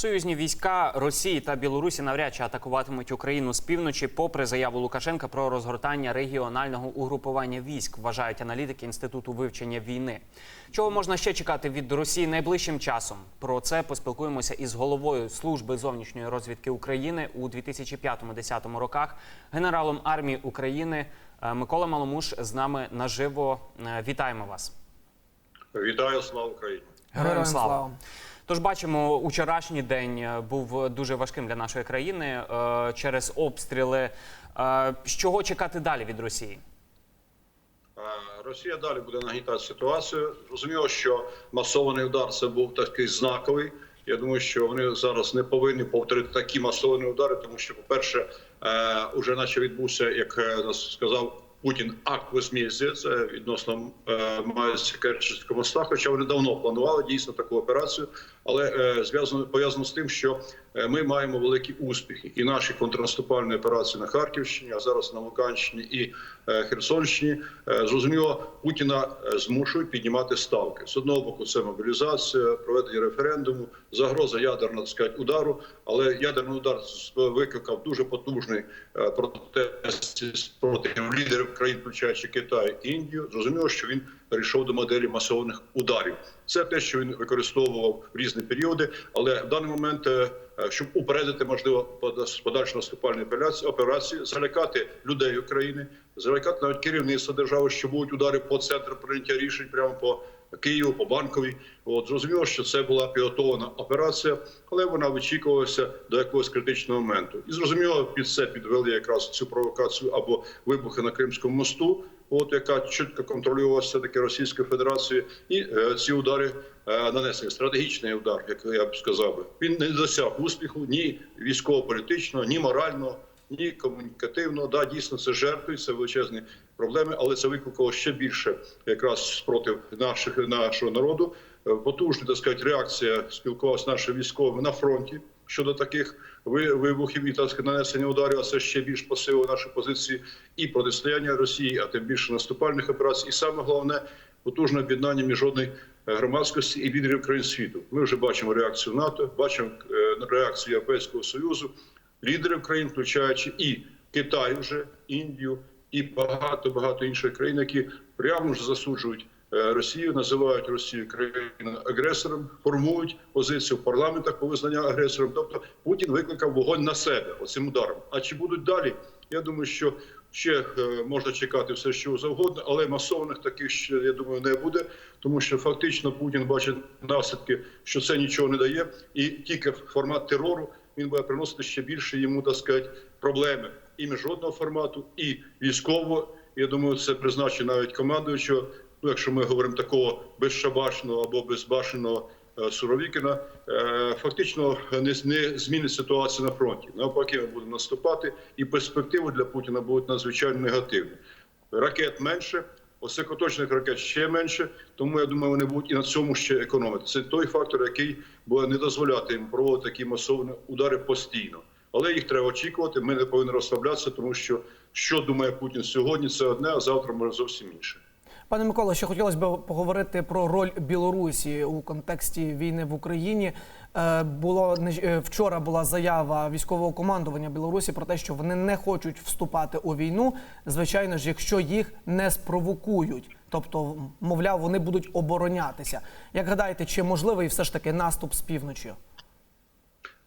Союзні війська Росії та Білорусі навряд чи атакуватимуть Україну з півночі, попри заяву Лукашенка про розгортання регіонального угрупування військ, вважають аналітики інституту вивчення війни. Чого можна ще чекати від Росії найближчим часом? Про це поспілкуємося із головою служби зовнішньої розвідки України у 2005-2010 роках, генералом армії України е, Микола Маломуш з нами наживо. Е, Вітаємо вас. Вітаю, слава Україні! Героям слава. Тож бачимо, учорашній день е, був дуже важким для нашої країни е, через обстріли. Е, З чого чекати далі від Росії? Е, Росія далі буде нагнітати ситуацію. Зрозуміло, що масований удар це був такий знаковий. Я думаю, що вони зараз не повинні повторити такі масовані удари, тому що, по-перше, е, уже наче відбувся, як е, сказав Путін, акт возмездя. Відносно е, мається Керченського моста. Хоча вони давно планували дійсно таку операцію, але е, зв'язано пов'язано з тим, що е, ми маємо великі успіхи, і наші контрнаступальні операції на Харківщині, а зараз на Луганщині і Херсонщині. Е, Зрозуміло, Путіна е, змушують піднімати ставки. З одного боку, це мобілізація, проведення референдуму, загроза ядерного так сказати, удару. Але ядерний удар викликав дуже потужний е, протест проти лідерів країн, включаючи Китай і Індію. Зрозуміло, що він перейшов до моделі масованих ударів. Це те, що він використовував в різні періоди, але в даний момент, е, щоб упередити можливо пода- подальші наступальні операції, залякати людей України, залякати навіть керівництво держави, що будуть удари по центру прийняття рішень, прямо по Києву, по банковій. От зрозуміло, що це була підготовлена операція, але вона вичікувалася до якогось критичного моменту. І зрозуміло, під це підвели якраз цю провокацію або вибухи на Кримському мосту. От яка чітко контролювалася таки Російською Федерацією, і е, ці удари е, нанесені стратегічний удар, як я б сказав би. Він не досяг успіху ні військово-політичного, ні морального, ні комунікативного. Да, дійсно, це жертви, це величезні проблеми, але це викликало ще більше якраз спротив наших нашого народу. Е, Потужна так сказати, реакція спілкувалася нашими військовими на фронті щодо таких ви- вибухів і так нанесення ударів. А це ще більш посилило наші позиції і протистояння Росії, а тим більше наступальних операцій. І саме головне потужне об'єднання міжнародної е, громадськості і лідерів країн світу. Ми вже бачимо реакцію НАТО, бачимо е, реакцію Європейського союзу, лідерів країн, включаючи і Китай, вже Індію, і багато багато інших країн, які прямо ж засуджують. Е, Росію називають Росію країною агресором, формують позицію в парламентах по визнання агресором. Тобто Путін викликав вогонь на себе оцим ударом. А чи будуть далі? Я думаю, що ще е, можна чекати все, що завгодно, але масованих таких ще я думаю не буде, тому що фактично Путін бачить наслідки, що це нічого не дає, і тільки формат терору він буде приносити ще більше йому так сказати, проблеми і міжнародного формату, і військового. Я думаю, це призначить навіть командуючого. Ну, якщо ми говоримо такого безшабашного або безбашеного е, Суровікіна, е, фактично не, змінить ситуацію на фронті. Навпаки, ми будемо наступати, і перспективи для Путіна будуть надзвичайно негативні. Ракет менше, високоточних ракет ще менше. Тому я думаю, вони будуть і на цьому ще економити. Це той фактор, який буде не дозволяти їм проводити такі масовані удари постійно. Але їх треба очікувати. Ми не повинні розслаблятися, тому що що думає Путін сьогодні, це одне, а завтра може зовсім інше. Пане Миколо, ще хотілося б поговорити про роль Білорусі у контексті війни в Україні. Е, Було е, вчора була заява військового командування Білорусі про те, що вони не хочуть вступати у війну. Звичайно ж, якщо їх не спровокують, тобто, мовляв, вони будуть оборонятися. Як гадаєте, чи можливий все ж таки наступ з півночі?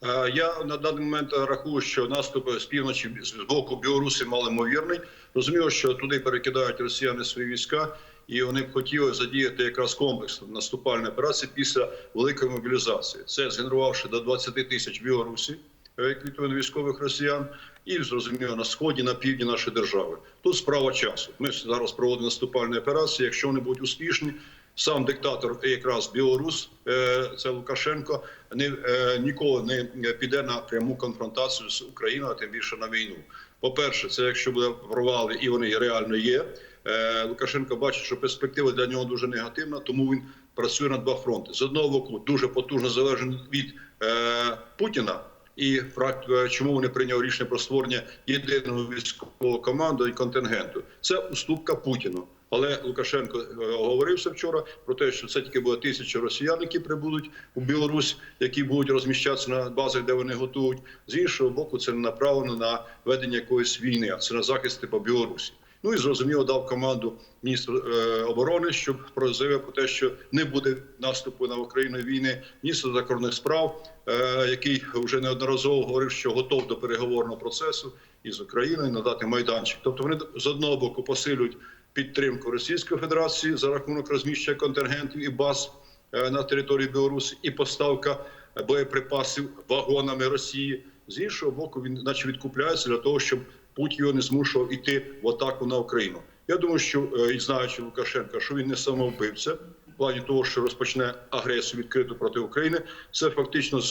Е, Я на даний момент рахую, що наступ з півночі з боку Білорусі малоймовірний. Розуміло, що туди перекидають росіяни свої війська, і вони б хотіли задіяти якраз комплекс наступальної операції після великої мобілізації. Це згенерувавши до 20 тисяч в Білорусі відповідно військових росіян, і зрозуміло на сході, на півдні нашої держави. Тут справа часу. Ми зараз проводимо наступальні операції. Якщо вони будуть успішні, сам диктатор, якраз білорус, е, це Лукашенко, не е, ніколи не піде на пряму конфронтацію з Україною, а тим більше на війну. По перше, це якщо буде провали, і вони реально є. Е, Лукашенко бачить, що перспектива для нього дуже негативна, тому він працює на два фронти. З одного боку, дуже потужно залежить від е, Путіна. І прак- чому вони прийняли рішення про створення єдиного військового команду і контингенту? Це уступка Путіну. Але Лукашенко е, оговорився вчора про те, що це тільки буде тисяча росіян, які прибудуть у Білорусь, які будуть розміщатися на базах, де вони готують. З іншого боку, це не направлено на ведення якоїсь війни, а це на захист типу Білорусі. Ну і зрозуміло дав команду міністр е, оборони, щоб заявив про те, що не буде наступу на Україну війни. Міністр закордонних справ, е, який вже неодноразово говорив, що готов до переговорного процесу із Україною надати майданчик. Тобто вони з одного боку посилюють підтримку Російської Федерації за рахунок розміщення контингентів і баз е, на території Білорусі і поставка боєприпасів вагонами Росії. З іншого боку, він наче відкупляється для того, щоб Путін його не змушував іти в атаку на Україну. Я думаю, що е, і знаючи Лукашенка, що він не самовбивця. В плані того, що розпочне агресію відкриту проти України, це фактично е,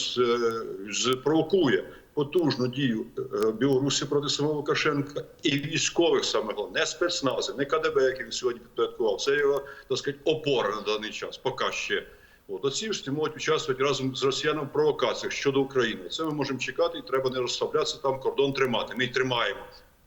спровокує потужну дію е, Білорусі проти самого Лукашенка і військових саме головне, не спецнази, не КДБ, який він сьогодні підпорядкував. Це його так сказати, опора на даний час. Поки ще. От оці всі можуть участвувати разом з росіянами в провокаціях щодо України. Це ми можемо чекати, і треба не розслаблятися там кордон тримати. Ми й тримаємо.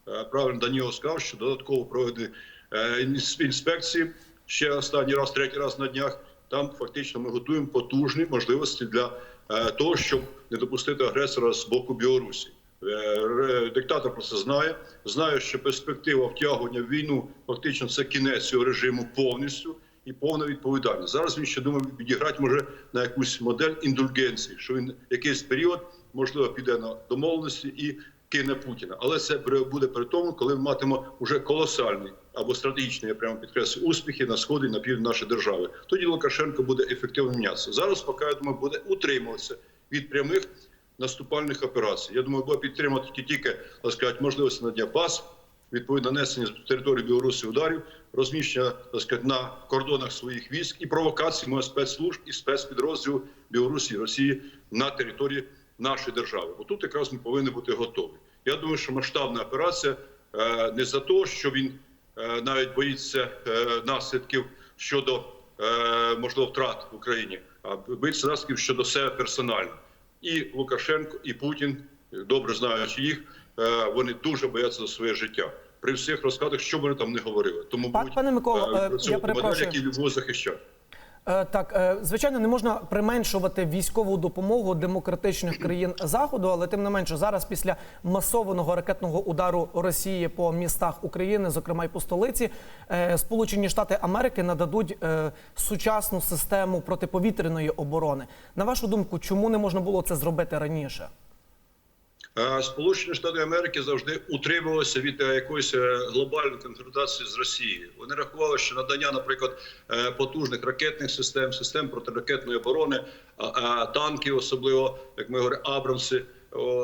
Е, Правильно Даніло сказав, що додатково проведені е, інспекції ще останній раз, третій раз на днях. Там фактично ми готуємо потужні можливості для е, того, щоб не допустити агресора з боку Білорусі. Е, Диктатор про це знає. Знає, що перспектива втягування в війну фактично це кінець цього режиму повністю і повна відповідальність. Зараз він ще думає відіграти може на якусь модель індульгенції, що він якийсь період можливо піде на домовленості і кине Путіна. Але це буде при тому, коли ми матимемо вже колосальний або стратегічний, я прямо підкреслю, успіхи на сході на півдні нашої держави. Тоді Лукашенко буде ефективно мінятися. Зараз, поки я думаю, буде утримуватися від прямих наступальних операцій. Я думаю, буде підтримати тільки, так сказати, можливості надання баз, відповідно нанесення з території Білорусі ударів, розміщення так сказати, на кордонах своїх військ і провокації спецслужб і спецпідрозділів Білорусі і Росії на території нашої держави. Отут якраз ми повинні бути готові. Я думаю, що масштабна операція е, не за те, що він е, навіть боїться е, наслідків щодо можливо втрат в Україні, а боїться наслідків щодо себе персонально. І Лукашенко, і Путін, добре знаючи їх, вони дуже бояться за своє життя. При всіх розкладах, що вони там не говорили. Тому Пан- будуть пане Микола, е, я відпрацьовувати модель, перепрошую. які любов захищати. Е, Так, е, звичайно, не можна применшувати військову допомогу демократичних країн заходу, але тим не менше, зараз після масованого ракетного удару Росії по містах України, зокрема й по столиці, е, Сполучені Штати Америки нададуть е, сучасну систему протиповітряної оборони. На вашу думку, чому не можна було це зробити раніше? Е, Сполучені Штати Америки завжди утримувалися від е, якоїсь е, глобальної конфронтації з Росією. Вони рахували, що надання, наприклад, потужних ракетних систем, систем протиракетної оборони, танків, особливо як ми говоримо, Абрамси.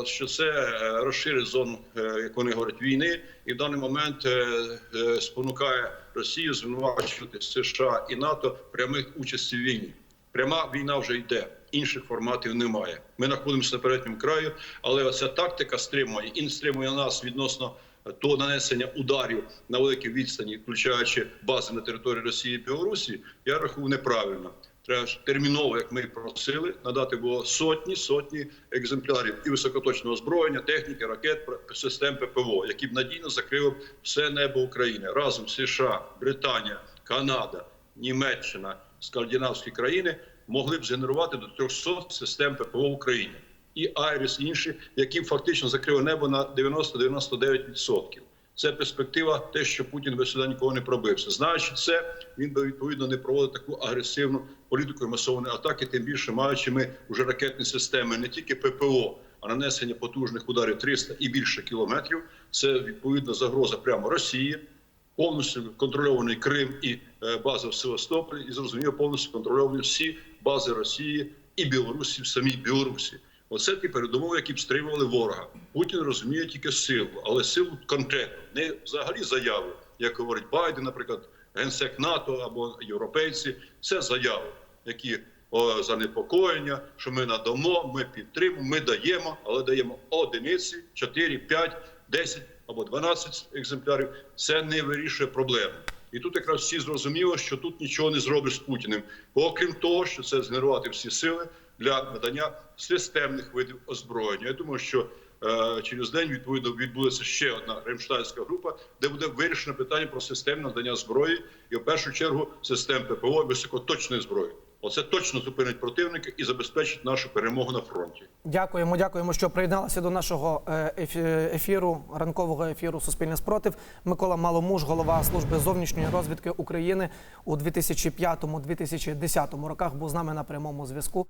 Що це розширить зону, як вони говорять, війни, і в даний момент спонукає Росію звинувачувати США і НАТО прямих участі в війні. Пряма війна вже йде, інших форматів немає. Ми знаходимося на передньому краю, але оця тактика стримує і стримує нас відносно того нанесення ударів на великій відстані, включаючи бази на території Росії і Білорусі. Я рахую неправильно. Треба ж терміново, як ми просили, надати було сотні сотні екземплярів і високоточного озброєння, техніки, ракет, систем ППО, які б надійно закрили все небо України разом США, Британія, Канада, Німеччина, скандинавські країни могли б згенерувати до 300 систем ППО в Україні. І Айріс, і інші, які фактично закрили небо на 90-99%. Це перспектива, те, що Путін би сюди нікого не пробився. Знаючи це, він би відповідно не проводив таку агресивну політику і масованої атаки, тим більше маючи ми вже ракетні системи, не тільки ППО, а нанесення потужних ударів 300 і більше кілометрів. Це відповідно загроза прямо Росії, повністю контрольований Крим і е, база в Севастополі, і зрозуміло, повністю контрольовані всі бази Росії і Білорусі в самій Білорусі. Оце ті передумови, які б стримували ворога. Путін розуміє тільки силу, але силу конкретну, не взагалі заяви, як говорить Байден, наприклад, генсек НАТО або європейці. Це заяви, які о, занепокоєння, що ми надамо, ми підтримуємо, ми даємо, але даємо одиниці, 4, 5, 10 або 12 екземплярів. Це не вирішує проблеми. І тут якраз всі зрозуміло, що тут нічого не зробиш з Путіним. Окрім того, що це згенерувати всі сили, для надання системних видів озброєння. Я думаю, що е, через день відповідно відбудеться ще одна ремштайнська група, де буде вирішено питання про системне надання зброї і в першу чергу систем ППО високоточної зброї. Оце точно зупинить противника і забезпечить нашу перемогу на фронті. Дякуємо, дякуємо, що приєдналися до нашого е, ефіру, ранкового ефіру Суспільне спротив. Микола Маломуж, голова служби зовнішньої розвідки України у 2005-2010 роках, був з нами на прямому зв'язку.